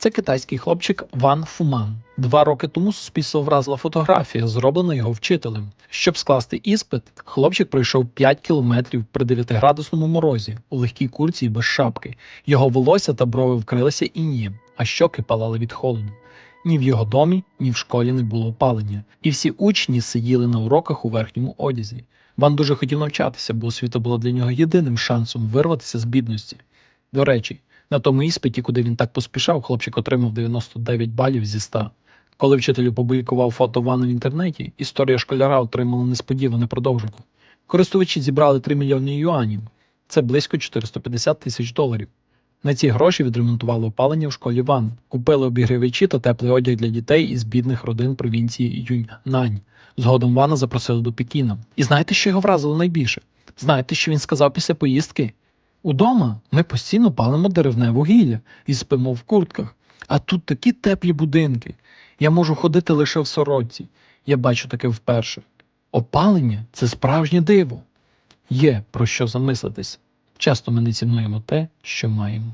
Це китайський хлопчик Ван Фуман. Два роки тому суспільство вразила фотографія, зроблена його вчителем. Щоб скласти іспит, хлопчик пройшов 5 кілометрів при 9-градусному морозі у легкій курці і без шапки. Його волосся та брови вкрилися іннієм, а щоки палали від холоду. Ні в його домі, ні в школі не було опалення, і всі учні сиділи на уроках у верхньому одязі. Ван дуже хотів навчатися, бо освіта була для нього єдиним шансом вирватися з бідності. До речі, на тому іспиті, куди він так поспішав, хлопчик отримав 99 балів зі 100. Коли вчитель опублікував фото Вана в інтернеті, історія школяра отримала несподіване продовження. Користувачі зібрали 3 мільйони юанів. Це близько 450 тисяч доларів. На ці гроші відремонтували опалення в школі Ван, купили обігрівачі та теплий одяг для дітей із бідних родин провінції Юньнань. Згодом Вана запросили до Пекіна. І знаєте, що його вразило найбільше? Знаєте, що він сказав після поїздки? Удома ми постійно палимо деревне вугілля і спимо в куртках. А тут такі теплі будинки. Я можу ходити лише в сорочці. Я бачу таке вперше. Опалення це справжнє диво. Є про що замислитись. Часто ми не цінуємо те, що маємо.